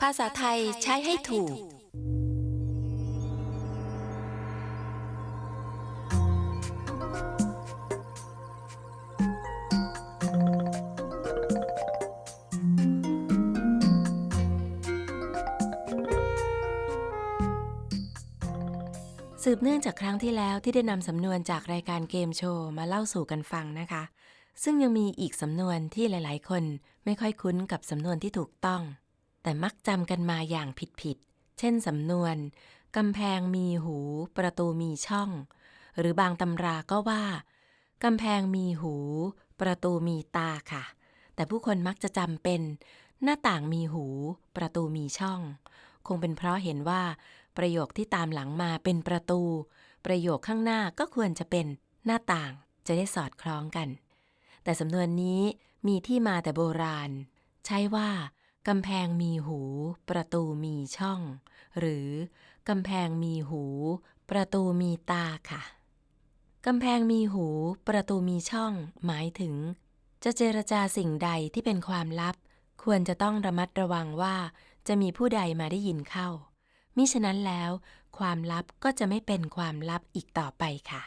ภาษาไทยใช้ให้ถูก สืบเนื่องจากครั้งที่แล้วที่ได้นำสำนวนจากรายการเกมโชว์มาเล่าสู่กันฟังนะคะ ซึ่งยังมีอีกสำนวนที่หลาย ๆ คนไม่ค่อยคุ้นกับสำนวนที่ถูกต้อง แต่มักจำกันมาอย่างผิดๆ เช่นสำนวนกำแพงมีหู ประตูมีช่อง หรือบางตำราก็ว่ากำแพงมีหู ประตูมีตาค่ะ แต่ผู้คนมักจะจำเป็น หน้าต่างมีหู ประตูมีช่อง คงเป็นเพราะเห็นว่า ประโยคที่ตามหลังมาเป็นประตู ประโยคข้างหน้าก็ควรจะเป็นหน้าต่างจะได้สอดคล้องกัน แต่สำนวนนี้มีที่มาแต่โบราณ ใช้ว่า กำแพงมีหู ประตูมีช่อง หรือกำแพงมีหู ประตูมีตาค่ะ กำแพงมีหู ประตูมีช่อง หมายถึง จะเจรจาสิ่งใดที่เป็นความลับ ควรจะต้องระมัดระวังว่า จะมีผู้ใดมาได้ยินเข้า มิฉะนั้นแล้ว ความลับก็จะไม่เป็นความลับอีกต่อไปค่ะ